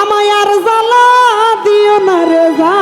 আমায় আর জ্বালা দিও না রে জ্বালা।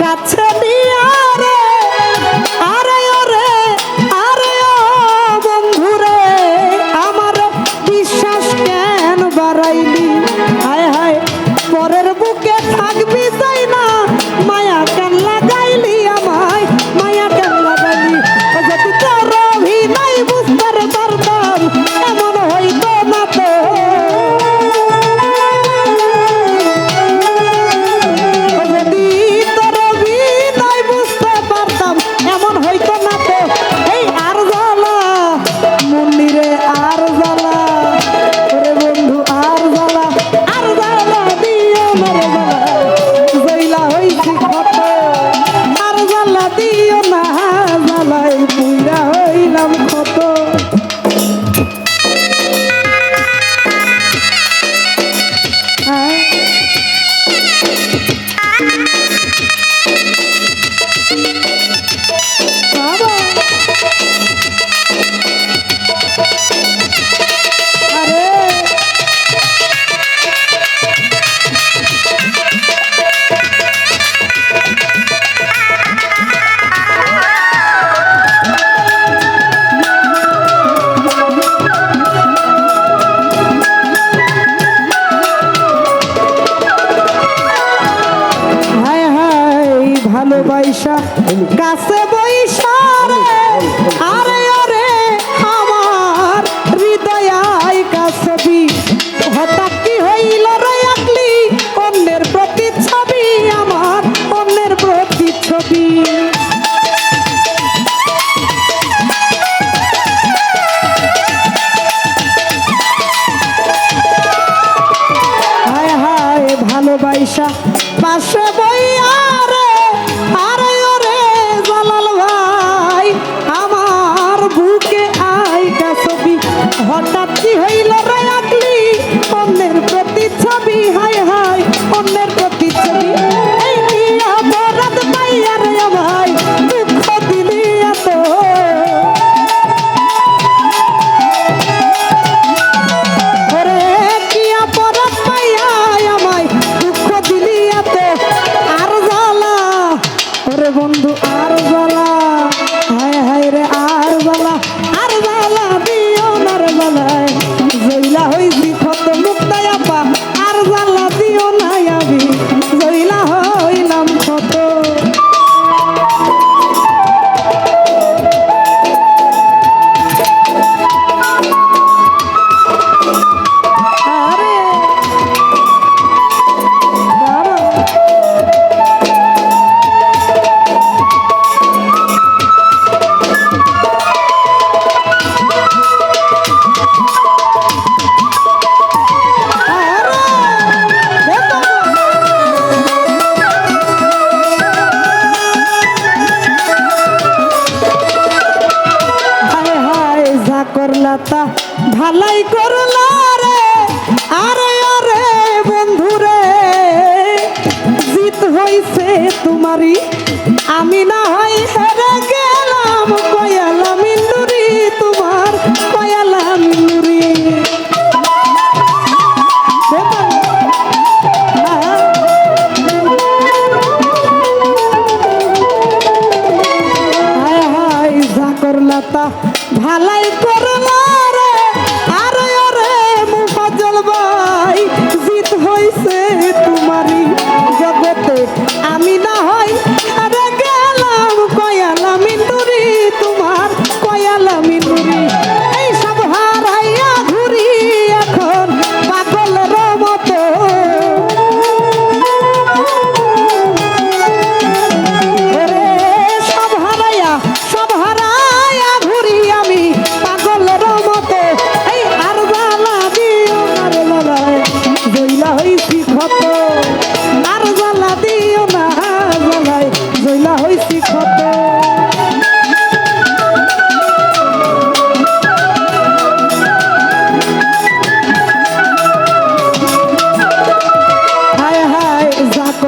কাছে নিয়া রে। আরে আরে ও বন্ধু রে আমার বিশ্বাস কেন বাড়াইলি? হায় হায়, পরের বুকে থাকবি I'm sorry. ঢালাই করলা রে? আরে আরে বন্ধু রে জিত হইছে তোমারই। আমি না হই হেরে গেলাম কয়ালাম ইন্দুরি তোমার কয়ালাম ইন্দুরি ভালাই করলা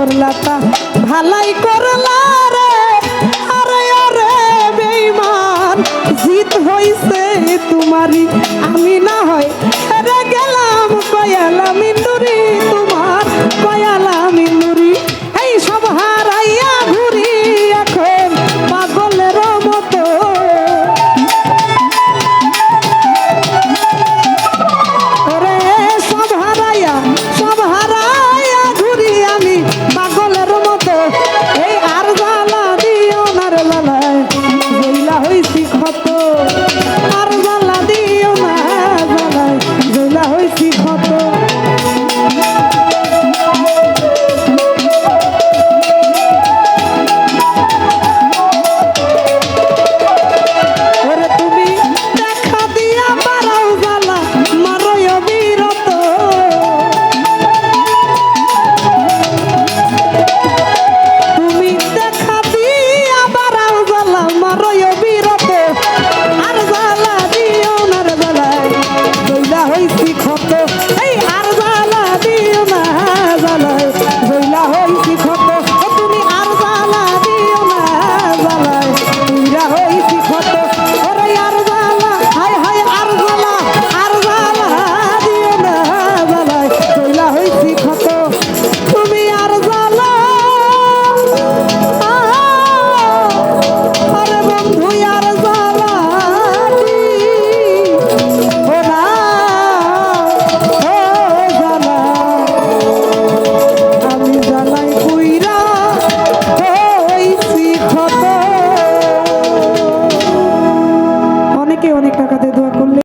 করলা তা ভালাই করলা রে। আরে আরে বেইমান জিত হইছে তোমারই। আমি না হয়